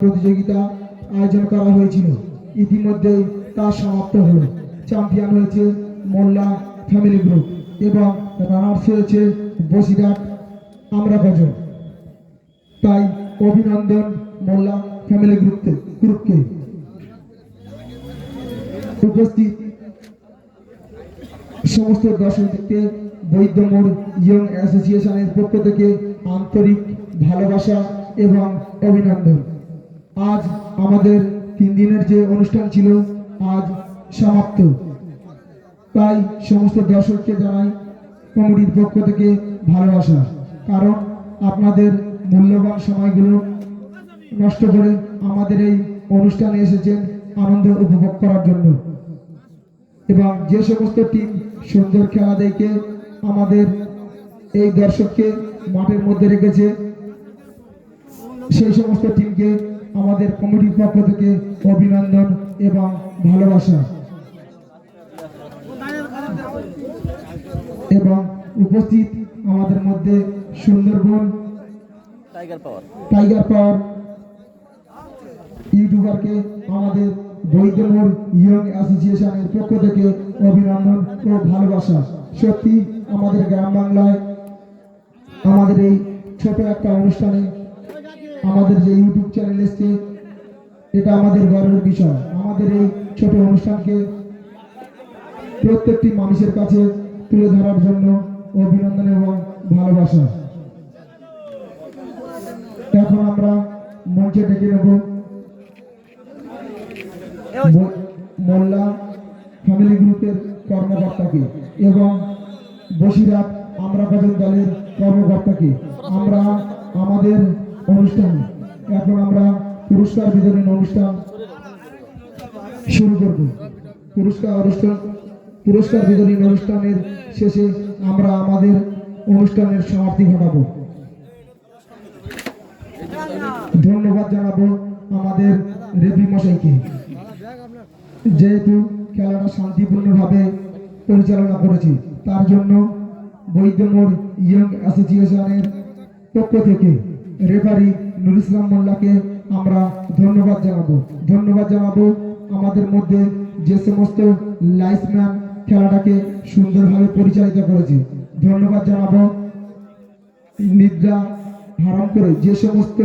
প্রতিযোগিতা আয়োজন করা হয়েছিল। ইতিমধ্যে তা সমাপ্ত হলো। চ্যাম্পিয়ন হয়েছে মোল্লা ফ্যামিলি গ্রুপ এবং রানার্স হয়েছে বসিরহাট আমরা কজন তাই অভিনন্দন মোল্লা ফ্যামিলি গ্রুপকে গ্রুপকে উপস্থিত সমস্ত দর্শকদেরকে বৈদ্যমোড় ইয়ং অ্যাসোসিয়েশনের পক্ষ থেকে আন্তরিক ভালোবাসা এবং অভিনন্দন। আজ আমাদের তিন দিনের যে অনুষ্ঠান ছিল, আজ সমাপ্ত। তাই সমস্ত দর্শককে জানাই কমিটির পক্ষ থেকে ভালোবাসা। কারণ আপনাদের মূল্যবান সময়গুলো নষ্ট করে আমাদের এই অনুষ্ঠানে এসেছেন আনন্দ উপভোগ করার জন্য। এবং যে সমস্ত টিম সুন্দর খেলা দেখে আমাদের এই দর্শককে মাঠের মধ্যে রেখেছে, সেই সমস্ত টিমকে আমাদের কমিটির পক্ষ থেকে অভিনন্দন এবং ভালোবাসা। এবং উপস্থিত আমাদের মধ্যে Sundarban tiger power tiger power ইউটিউবারকে আমাদের বৈদ্যমোড় ইয়ং অ্যাসোসিয়েশনের পক্ষ থেকে অভিনন্দন ও ভালোবাসা। সত্যি আমাদের গ্রাম বাংলায় আমাদের এই ছোট একটা অনুষ্ঠানে আমাদের যে ইউটিউব চ্যানেল এসছে, এটা আমাদের গর্বের বিষয়। আমাদের এই ছোট অনুষ্ঠানকে প্রত্যেকটি মানুষের কাছে তুলে ধরার জন্য অভিনন্দন এবং ভালোবাসা। এখন আমরা মঞ্চে ডেকে নেব মোল্লা ফ্যামিলি গ্রুপের কর্মকর্তাকে এবং বসিরহাট আমরা দলের কর্মকর্তাকে। আমরা আমাদের অনুষ্ঠান। এখন আমরা পুরস্কার বিতরণ অনুষ্ঠান শুরু করব। পুরস্কার অনুষ্ঠান পুরস্কার বিতরণ অনুষ্ঠানের শেষে আমরা আমাদের অনুষ্ঠানের সমাপ্তি ঘটাবো। ধন্যবাদ জানাব আমাদের রেফি মশাইকে। যেহেতু খেলাটা শান্তিপূর্ণভাবে পরিচালনা করেছি, তার জন্য বৈদ্যমোড় ইয়ং অ্যাসোসিয়েশনের পক্ষ থেকে রেফারি নুর ইসলাম মোল্লাকে আমরা ধন্যবাদ জানাব। ধন্যবাদ জানাব আমাদের মধ্যে যে সমস্ত লাইসম্যান খেলাটাকে সুন্দরভাবে পরিচালিত করেছে। ধন্যবাদ জানাব নিদ্রা হারাম করে যে সমস্ত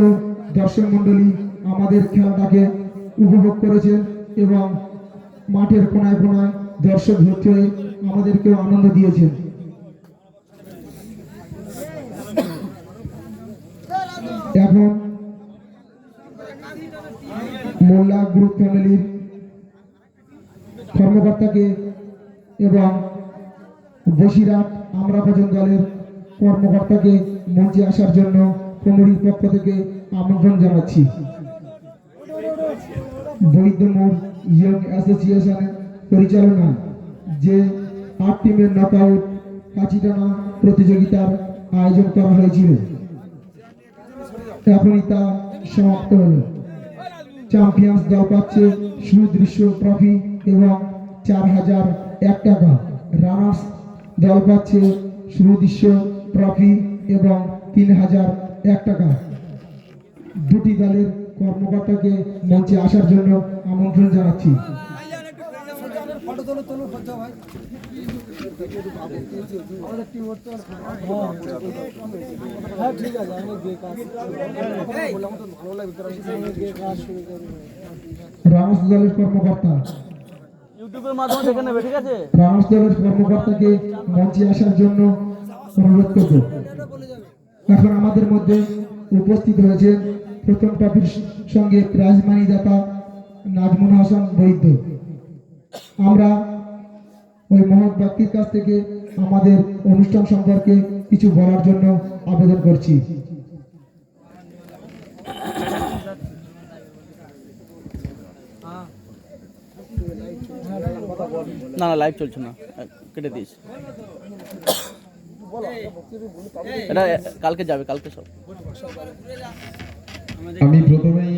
দর্শক মণ্ডলী আমাদের খেলাটাকে উপভোগ করেছেন এবং মাঠের কোনায় কোনায় দর্শক হয়ে আমাদেরকেও আনন্দ দিয়েছেন এখন মোল্লা গ্রুপ ফ্যামিলির কর্মকর্তাকে এবং বসিরহাট আমরা ভজন দলের কর্মকর্তাকে মঞ্চে আসার জন্য কমিটির পক্ষ থেকে আমন্ত্রণ জানাচ্ছি। বৈদ্যমোড় ইয়ং অ্যাসোসিয়েশনের পরিচালনায় যে আট টিমের নকআউট কাচিটানা প্রতিযোগিতার আয়োজন করা হয়েছিল। এখনই তা সমাপ্ত হলো। চ্যাম্পিয়ন্স দল পাচ্ছে সুদৃশ্য ট্রফি এবং চার হাজার এক টাকা। রানার্স দল পাচ্ছে সুদৃশ্য ট্রফি এবং তিন হাজার এক টাকা। দুটি দলের কর্মকর্তাকে মঞ্চে আসার জন্য আমন্ত্রণ জানাচ্ছি। হ্যাঁ ঠিক আছে আমি গিয়ে কাজ বললাম তো ভালো লাগবে গিয়ে কাজ শুরু করব রানার্স দলের কর্মকর্তা। ইউটিউবের মাধ্যমে দেখে নেবে ঠিক আছে? রানার্স দলের কর্মকর্তাকে মঞ্চে আসার জন্য অনুরোধ করব। এখন আমাদের মধ্যে উপস্থিত হয়েছে প্রথম টপির সঙ্গে প্রাইজ মানি দাতা নাজমুল হাসান বৈদ্য। আমরা ওই মহৎ ব্যক্তির কাছ থেকে আমাদের অনুষ্ঠান সম্পর্কে কিছু বলার জন্য আবেদন করছি। না না লাইভ চলছে না। কেটে দিস এটা কালকে যাবে কালকে সব। আমি প্রথমেই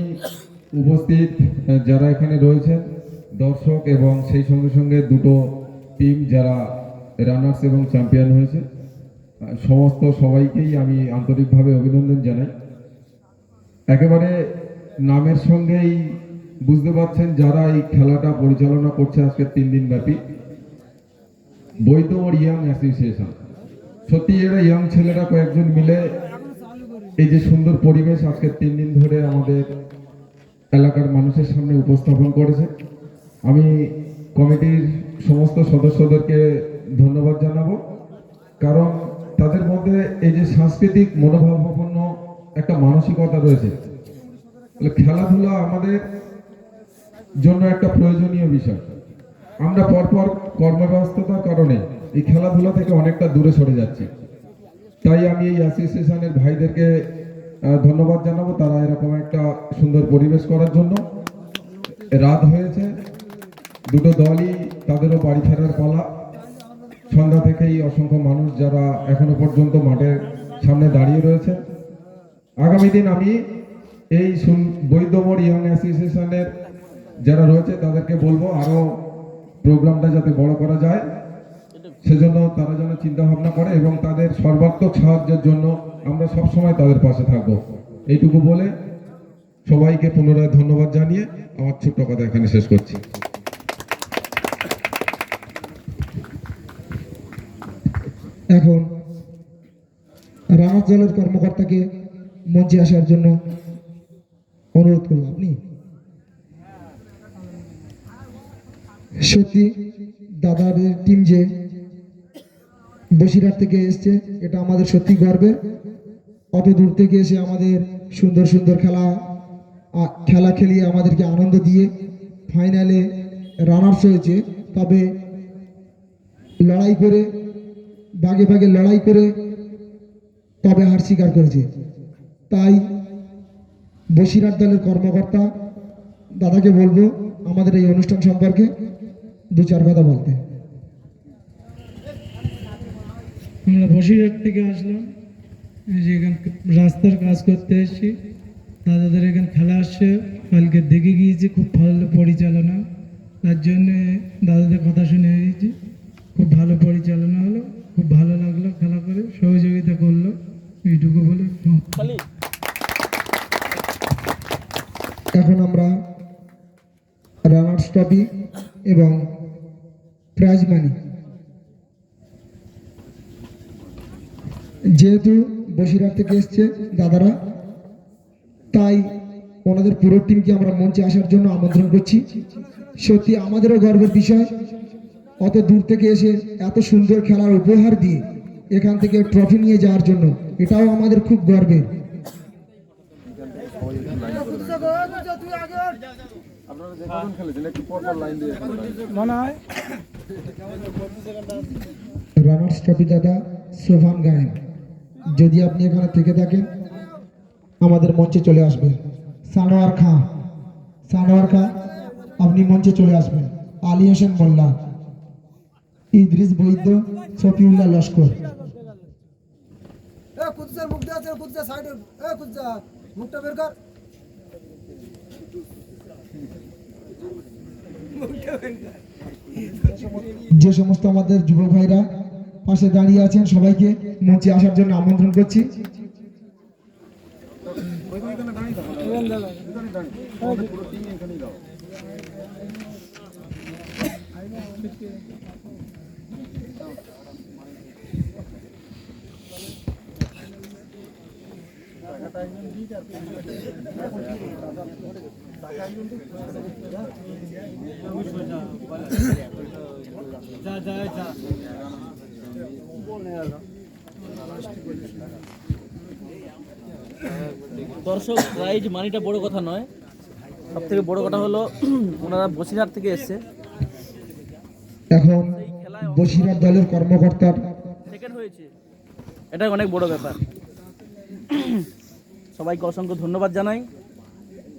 উপস্থিত যারা এখানে রয়েছেন দর্শক এবং সেই সঙ্গে সঙ্গে দুটো টিম যারা রানার্স এবং চ্যাম্পিয়ন হয়েছে সমস্ত সবাইকেই আমি আন্তরিকভাবে অভিনন্দন জানাই। একেবারে নামের সঙ্গেই বুঝতে পারছেন যারা এই খেলাটা পরিচালনা করছে আজকে তিন দিন ব্যাপী বৈধ ওর ইয়াং অ্যাসোসিয়েশন সত্যি এরা ইয়াং ছেলেরা কয়েকজন মিলে এই যে সুন্দর পরিবেশ আজকে তিন দিন ধরে আমাদের এলাকার মানুষের সামনে উপস্থাপন করেছে। আমি কমিটির সমস্ত সদস্যদেরকে ধন্যবাদ জানাব। কারণ তাদের মধ্যে এই যে সাংস্কৃতিক মনোভাবাপন্ন একটা মানসিকতা রয়েছে খেলাধুলা আমাদের জন্য একটা প্রয়োজনীয় বিষয়। আমরা পরপর কর্মব্যস্ততার কারণে এই খেলাধুলা থেকে অনেকটা দূরে সরে যাচ্ছি। তাই আমি এই অ্যাসোসিয়েশনের ভাইদেরকে ধন্যবাদ জানাব। তারা এরকম একটা সুন্দর পরিবেশ করার জন্য রাত হয়েছে। দুটো দলই তাদেরও বাড়ি ফেরার পালা। সন্ধ্যা থেকেই অসংখ্য মানুষ যারা এখনও পর্যন্ত মাঠের সামনে দাঁড়িয়ে রয়েছে। আগামী দিন আমি এই বৈদ্যমোড় ইয়াং অ্যাসোসিয়েশনের যারা রয়েছে তাদেরকে বলব আরও প্রোগ্রামটা যাতে বড় করা যায়। সেজন্য তারা যেন চিন্তা ভাবনা করে এবং তাদের সর্বাত্মক সাহায্যের জন্য আমরা সব সময় তাদের পাশে থাকব। এইটুকু বলে সবাইকে পুনরায় ধন্যবাদ জানিয়ে আমার ছোট্ট কথা এখানে শেষ করছি। এখন রানার দলের কর্মকর্তাকে মঞ্চে আসার জন্য অনুরোধ করব আপনি? সত্যি দাদাদের টিম যে বসিরহাট থেকে এসছে, এটা আমাদের সত্যি গর্বের অত দূর থেকে এসে আমাদের সুন্দর সুন্দর খেলা খেলা খেলিয়ে আমাদেরকে আনন্দ দিয়ে ফাইনালে রানার্স হয়েছে। তবে লড়াই করে বাগে বাগে লড়াই করে তবে হার স্বীকার করেছে। তাই বসিরহাট দলের কর্মকর্তা, দাদাকে বলব, আমাদের এই অনুষ্ঠান সম্পর্কে দু চার কথা বলতে। আমরা বসিরহাট থেকে আসলাম। যে এখানে রাস্তার কাজ করতে এসেছি। দাদাদের এখানে খেলা আসছে। কালকে দেখে গিয়েছি, খুব ভালো পরিচালনা। তার জন্যে দাদাদের কথা শুনে এসেছি। খুব ভালো পরিচালনা হলো। খুব ভালো লাগল খেলা করে সহযোগিতা করল। এইটুকু বলে এখন আমরা রানার্স ট্রফি এবং প্রাইজ মানি। যেহেতু বসিরহাট থেকে এসছে দাদারা তাই ওনাদের পুরো টিমকে আমরা মঞ্চে আসার জন্য আমন্ত্রণ করছি। সত্যি আমাদেরও গর্বের বিষয় অত দূর থেকে এসে এত সুন্দর খেলার উপহার দিয়ে এখান থেকে ট্রফি নিয়ে যাওয়ার জন্য, এটাও আমাদের খুব গর্বের। রানার্স ট্রফি দাদা সোভান গায়েন, যদি আপনি এখানে থেকে থাকেন, আমাদের মঞ্চে চলে আসবেন। সানোয়ার খাঁ সানোয়ার খাঁ, আপনি মঞ্চে চলে আসবেন। আলী হোসেন মোল্লা ইদ্রিস বৈদ্য শফিউল্লাহ লস্কর। যে সমস্ত আমাদের যুবক ভাইরা পাশে দাঁড়িয়ে আছেন সবাইকে মঞ্চে আসার জন্য আমন্ত্রণ করছি। দর্শক প্রাইজ মানিটা বড় কথা নয়। সব থেকে বড় কথা হলো ওনারা বসিরহাট থেকে এসছে। এখন বসিরহাট দলের কর্মকর্তার সেকেন্ড হয়েছে। এটাই অনেক বড় ব্যাপার। সবাইকে অসংখ্য ধন্যবাদ জানাই।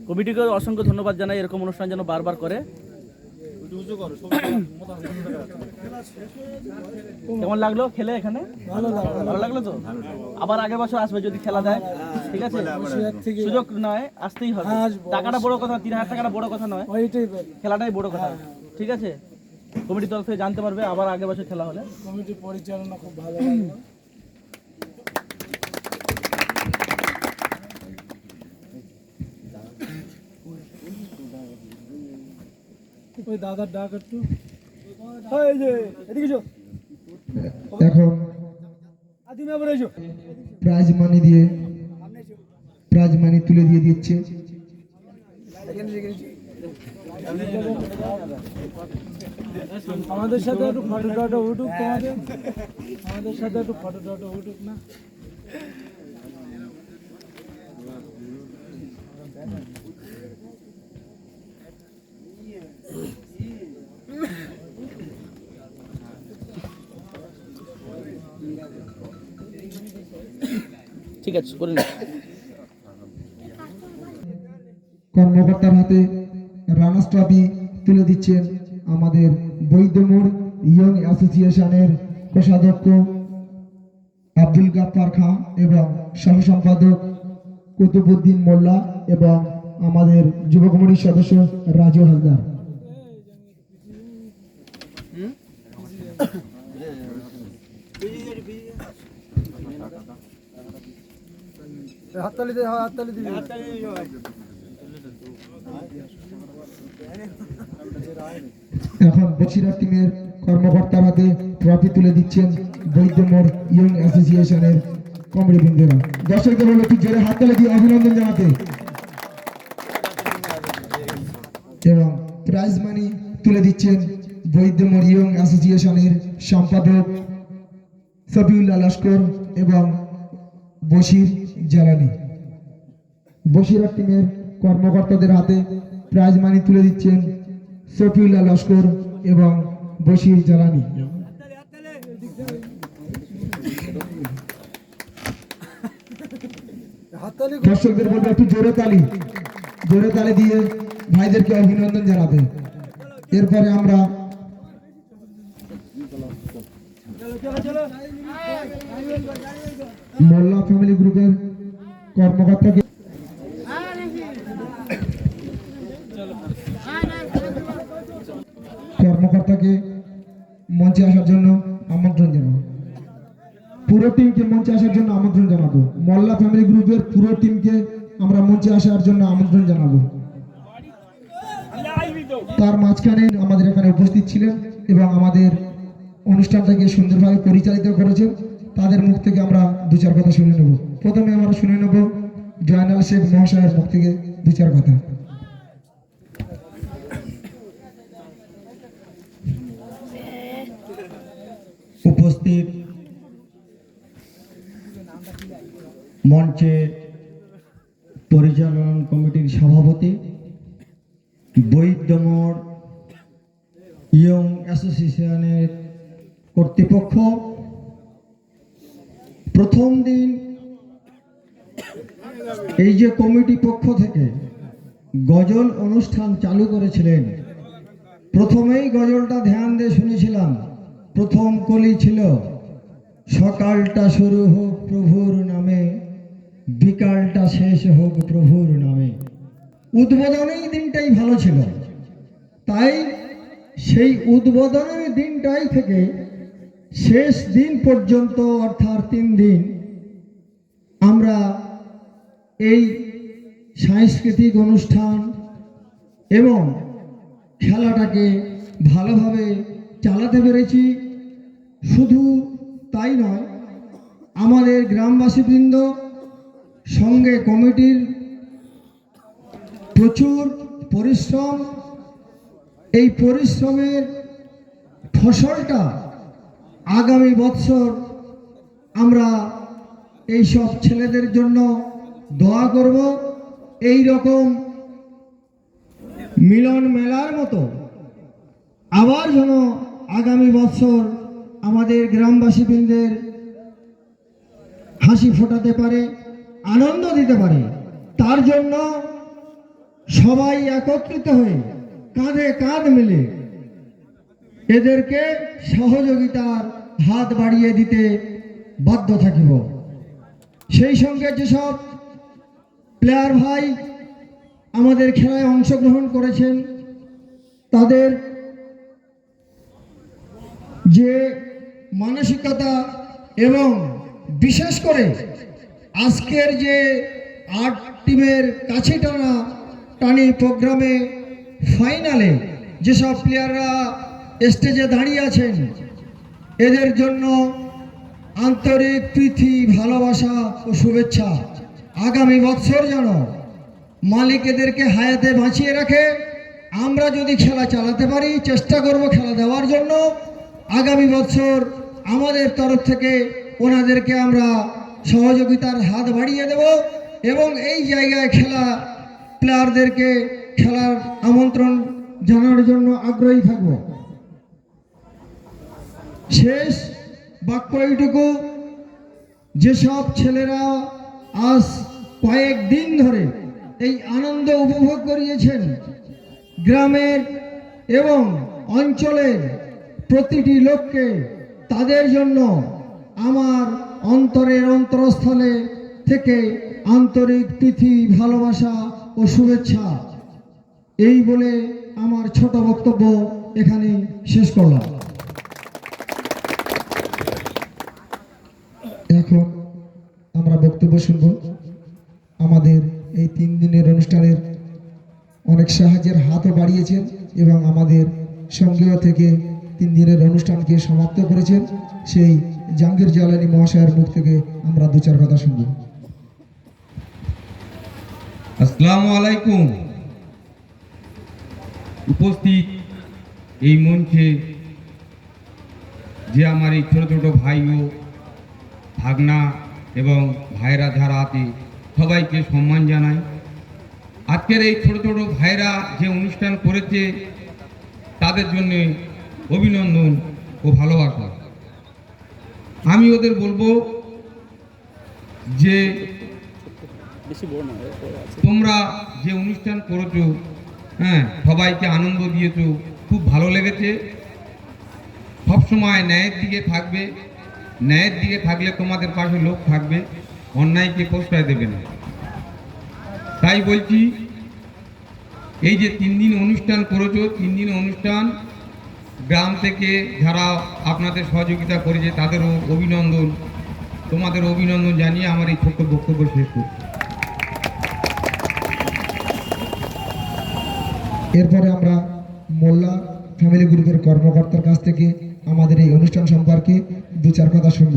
কমিটিকে অসংখ্য ধন্যবাদ জানাই এরকম অনুষ্ঠান যেন বারবার করে। কেমন লাগল খেলে এখানে? ভালো লাগল। তো? আবার আগের বছর আসবে যদি খেলা দেয়। ঠিক আছে? সুযোগ নয় আসতেই হবে। টাকাটা বড় কথা তিন হাজার টাকাটা বড় কথা নয়। খেলাটাই বড় কথা। ঠিক আছে? কমিটির তরফ থেকে জানতে পারবে আবার আগের বছর খেলা হলে। কমিটি পরিচালনা খুব ভালো ওই দাদার ডাক একটু। এই যে এদিকে এসো। এখন আদি মেম্বার এসো। প্রাইজ মানি দিয়ে প্রাইজ মানি তুলে দিয়ে দিচ্ছে। আমাদের সাথে একটু ফটো টটো উঠুক তোমাদের। আমাদের সাথে একটু ফটো টটো উঠুক না। ঠিক আছে করে নিন। কর্মকর্তার হাতে রানার্স ট্রফি তুলে দিচ্ছেন আমাদের বৈদ্যমোড় ইয়ং অ্যাসোসিয়েশনের কোষাধ্যক্ষ আব্দুল গাফার খান এবং সহ সম্পাদক কুতুবুদ্দিন মোল্লা এবং আমাদের যুব কমিটির সদস্য রাজু হালদার। হাততালি দে, হাততালি দিবি। এখন বসিরহাট টিমের কর্মকর্তার হাতে ট্রফি তুলে দিচ্ছেন বৈদ্যমোড় ইয়ং অ্যাসোসিয়েশনের কমিটি বৃন্দরা। দর্শকদের বলব একটু জোরে হাত তালে দিয়ে অভিনন্দন জানাতে। এবং প্রাইজ মানি তুলে দিচ্ছেন বৈদ্যমোড় ইয়ং অ্যাসোসিয়েশনের সম্পাদক সফিউল্লাহ লস্কর এবং বশির জালানি বসিরহাট টিমের কর্মকর্তাদের হাতে প্রাইজ মানি তুলে দিচ্ছেন সফিউল্লাহ লস্কর এবং বশির জালানি দর্শকদের বলব একটু জোরে তালি। জোরে তালি দিয়ে ভাইদেরকে অভিনন্দন জানাতে। এরপরে আমরা মোল্লা ফ্যামিলি গ্রুপের কর্মকর্তাকে কর্মকর্তাকে মঞ্চে আসার জন্য আমন্ত্রণ জানাব। পুরো টিমকে মঞ্চে আসার জন্য আমন্ত্রণ জানাব। মোল্লা ফ্যামিলি গ্রুপের পুরো টিমকে আমরা মঞ্চে আসার জন্য আমন্ত্রণ জানাব। তার মাঝখানে আমাদের এখানে উপস্থিত ছিলেন এবং আমাদের অনুষ্ঠানটাকে সুন্দরভাবে পরিচালিত করেছেন। তাদের মুখ থেকে আমরা দু চার কথা শুনে নেব। প্রথমে আমরা শুনে নেব জয়নাল শেখ মহাশয়ের মুখ থেকে দু চার কথা। উপস্থিত মঞ্চে পরিচালন কমিটির সভাপতি, বৈদ্যমোড় ইয়ং অ্যাসোসিয়েশনের কর্তৃপক্ষ প্রথম দিন এই যে কমিটি পক্ষ থেকে গজল অনুষ্ঠান চালু করেছিলেন, প্রথমেই গজলটা ধ্যান দিয়ে শুনেছিলাম। প্রথম কলি ছিল, সকালটা শুরু হোক প্রভুর নামে, বিকালটা শেষ হোক প্রভুর নামে। উদ্বোধনের দিনটাই ভালো ছিল। তাই সেই উদ্বোধনের দিনটাই থেকে শেষ দিন পর্যন্ত, অর্থাৎ তিন দিন, আমরা এই সাংস্কৃতিক অনুষ্ঠান এবং খেলাটাকে ভালোভাবে চালাতে পেরেছি। শুধু তাই নয়, আমাদের গ্রামবাসীবৃন্দ, সঙ্গে কমিটির প্রচুর পরিশ্রম, এই পরিশ্রমের ফসলটা আগামী বৎসর আমরা এই সব ছেলেদের জন্য দোয়া করব। এই রকম মিলন মেলার মতো আবার যেন আগামী বছর আমাদের গ্রামবাসীবৃন্দের হাসি ফোটাতে পারে, আনন্দ দিতে পারে, তার জন্য সবাই একত্রিত হয়ে কাঁধে কাঁধ মিলে এদেরকে সহযোগিতার হাত বাড়িয়ে দিতে বাধ্য থাকিব। সেই সঙ্গে যেসব প্লেয়ার ভাই আমাদের খেলায় অংশগ্রহণ করেছেন, তাদের যে মানসিকতা এবং বিশেষ করে আজকের যে আট টিমের কাছে টানা টানি প্রোগ্রামে ফাইনালে যেসব প্লেয়াররা স্টেজে দাঁড়িয়ে আছেন। এদের জন্য আন্তরিক প্রীতি, ভালোবাসা ও শুভেচ্ছা। আগামী বৎসর যেন মালিক এদেরকে হায়াতে বাঁচিয়ে রাখে। আমরা যদি খেলা চালাতে পারি, চেষ্টা করব খেলা দেওয়ার জন্য। আগামী বছর আমাদের তরফ থেকে ওনাদেরকে আমরা সহযোগিতার হাত বাড়িয়ে দেব এবং এই জায়গায় খেলা প্লেয়ারদেরকে খেলার আমন্ত্রণ জানার জন্য আগ্রহী থাকব। শেষ বাক্য এইটুকু যেসব ছেলেরা আজ কয়েক দিন ধরে এই আনন্দ উপভোগ করিয়েছেন, গ্রামের এবং অঞ্চলের প্রতিটি লোককে তাদের জন্য আমার অন্তরের অন্তরস্থলে থেকে আন্তরিক প্রীতি, ভালোবাসা ও শুভেচ্ছা, এই বলে আমার ছোট বক্তব্য এখানে শেষ করলাম এখন আমরা বক্তব্য শুনব। আমাদের এই তিন দিনের অনুষ্ঠানের অনেক সাহায্যের হাতও বাড়িয়েছেন এবং আমাদের সঙ্গেও থেকে তিন দিনের অনুষ্ঠানকে সমাপ্ত করেছেন। সেই জাহাঙ্গীর জালানি মহাশয়ের মুখ থেকে আমরা দু চার কথা শুনব। আসসালামু আলাইকুম। উপস্থিত এই মঞ্চে যে আমার এই ছোট ছোট ভাই ও ভাগনা এবং ভাইরা যারা আছে, সবাইকে সম্মান জানাই। আজকের এই ছোট ছোট ভাইরা যে অনুষ্ঠান করেছে, তাদের জন্য অভিনন্দন ও ভালোবাসা। আমি ওদের বলব যে, তোমরা যে অনুষ্ঠান করেছ হ্যাঁ সবাইকে আনন্দ দিয়েছ, খুব ভালো লেগেছে। সবসময় ন্যায়ের দিকে থাকবে। ন্যায়ের দিকে থাকলে তোমাদের পাশে লোক থাকবে, অন্যায়কে প্রশ্রয় দেবে না। তাই বলছি, এই যে তিন দিন অনুষ্ঠান করেছ, তিন দিন অনুষ্ঠান গ্রাম থেকে যারা আপনাদের সহযোগিতা করেছে, তাদেরও অভিনন্দন। তোমাদের অভিনন্দন জানিয়ে আমার এই ছোট্ট বক্তব্য শেষ করছি। এরপরে আমরা মোল্লা ফ্যামিলি গ্রুপের কর্মকর্তার কাছ থেকে আমাদের এই অনুষ্ঠান সম্পর্কে দু চার কথা শুনব।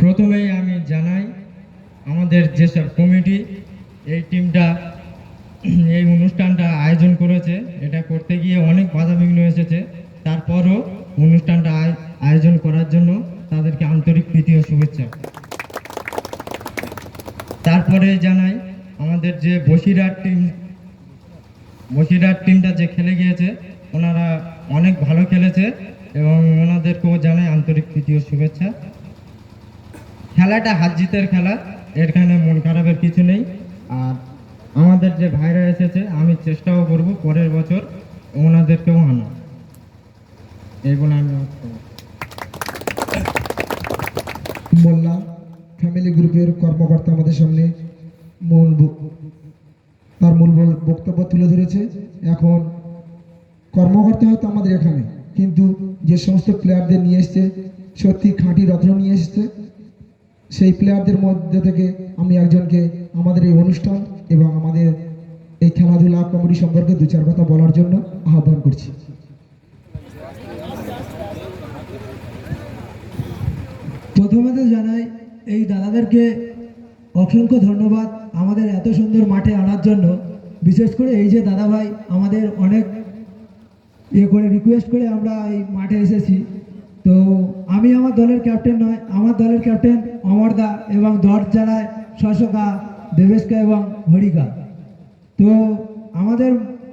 প্রথমেই আমি জানাই, আমাদের যেসব কমিটি এই টিমটা এই অনুষ্ঠানটা আয়োজন করেছে, এটা করতে গিয়ে অনেক বাধা বিঘ্ন এসেছে। তারপরও অনুষ্ঠানটা আয়োজন করার জন্য তাদেরকে আন্তরিক প্রীতি ও শুভেচ্ছা। তারপরে জানাই আমাদের যে বসিরহাট টিম বসিরহাট টিমটা যে খেলে গিয়েছে, ওনারা অনেক ভালো খেলেছে এবং ওনাদেরকেও জানাই আন্তরিক ও শুভেচ্ছা। খেলাটা হাত জিতের খেলা এখানে মন খারাপের কিছু নেই। আর আমাদের যে ভাইরা এসেছে, আমি চেষ্টাও করব পরের বছর ওনাদেরকেও আনা এই বলে আমি মোল্লা ফ্যামিলি গ্রুপের কর্মকর্তা আমাদের সামনে মূল তার মূল বক্তব্য তুলে ধরেছে। এখন কর্মকর্তা হয়তো আমাদের এখানে, কিন্তু যে সমস্ত প্লেয়ারদের নিয়ে এসছে, সত্যি খাঁটি রত্ন নিয়ে এসছে, সেই প্লেয়ারদের মধ্যে থেকে আমি একজনকে আমাদের এই অনুষ্ঠান এবং আমাদের এই খেলাধুলা কমিটি সম্পর্কে দু চার কথা বলার জন্য আহ্বান করছি। প্রথমে তো জানাই এই দাদাদেরকে অসংখ্য ধন্যবাদ আমাদের এত সুন্দর মাঠে আনার জন্য। বিশেষ করে এই যে দাদা ভাই আমাদের অনেক ইয়ে করে রিকোয়েস্ট করে আমরা এই মাঠে এসেছি। তো আমি আমার দলের ক্যাপ্টেন নয়, আমার দলের ক্যাপ্টেন অমরদা এবং দর যারায় শশকা, দেবেশকা এবং হরিকা। তো আমাদের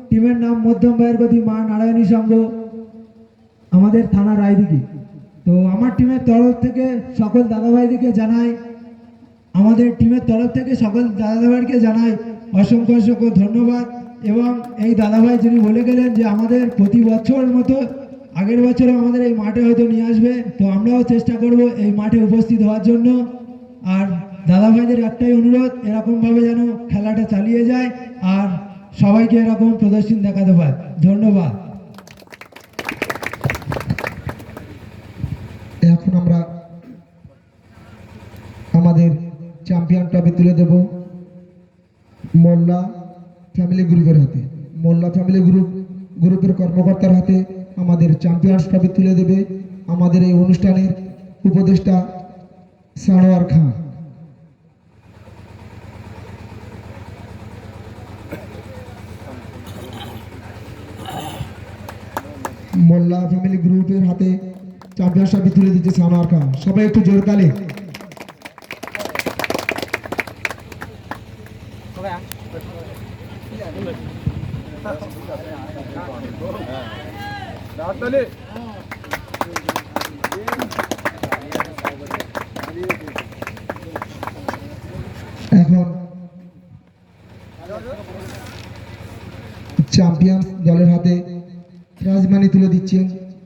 টিমের নাম মধ্যম বায়ুর্গতি মা নারায়ণী সংঘ আমাদের থানা রায়দিঘি। তো আমার টিমের তরফ থেকে সকল দাদাভাইদেরকে জানাই, আমাদের টিমের তরফ থেকে সকল দাদাভাইকে জানাই অসংখ্য অসংখ্য ধন্যবাদ। এবং এই দাদাভাই যিনি বলে গেলেন যে আমাদের প্রতি বছর মতো, আগের বছরে আমাদের এই মাঠে হয়তো নিয়ে আসবে, তো আমরাও চেষ্টা করব এই মাঠে উপস্থিত হওয়ার জন্য। আর দাদাভাইদের একটাই অনুরোধ, এরকমভাবে যেন খেলাটা চালিয়ে যায় আর সবাইকে এরকম প্রদর্শন দেখাতে পায়। ধন্যবাদ এখন আমরা চ্যাম্পিয়ন ট্রফি তুলে দেব মোল্লা ফ্যামিলি গ্রুপের হাতে মোল্লা ফ্যামিলি গ্রুপ গ্রুপের কর্মকর্তার হাতে আমাদের চ্যাম্পিয়ন্স ট্রফি তুলে দেবে আমাদের এই অনুষ্ঠানের উপদেষ্টা সানোয়ার খান। মোল্লা ফ্যামিলি গ্রুপের হাতে চ্যাম্পিয়ন্স ট্রফি তুলে দিচ্ছে সানোয়ার খান। সবাই একটু জোর তালে। এখন চ্যাম্পিয়ন্স দলের হাতে রাজমানি তুলে দিচ্ছেন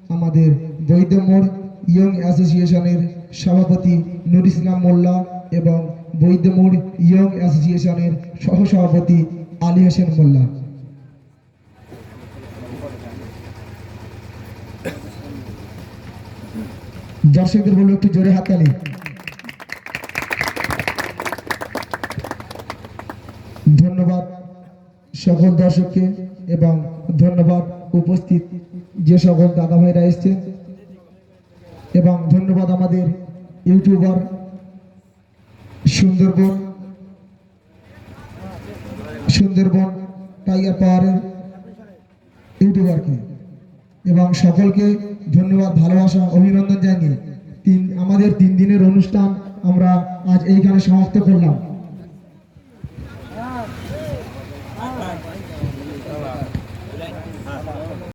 আমাদের বৈদ্যমোড় ইয়ং অ্যাসোসিয়েশনের সভাপতি নুর ইসলাম মোল্লা এবং বৈদ্যমোড় ইয়ং অ্যাসোসিয়েশনের সহসভাপতি আলী হোসেন মোল্লা দর্শকদের বলব একটু জোরে হাততালি। ধন্যবাদ সকল দর্শককে এবং ধন্যবাদ উপস্থিত যে সকল দাদা ভাইরা এসছেন এবং ধন্যবাদ আমাদের ইউটিউবার সুন্দরবন সুন্দরবন টাইগার পাওয়ারের ইউটিউবারকে এবং সকলকে ধন্যবাদ, ভালোবাসা, অভিনন্দন জানিয়ে তিন আমাদের তিন দিনের অনুষ্ঠান আমরা আজ এইখানে সমাপ্ত করলাম।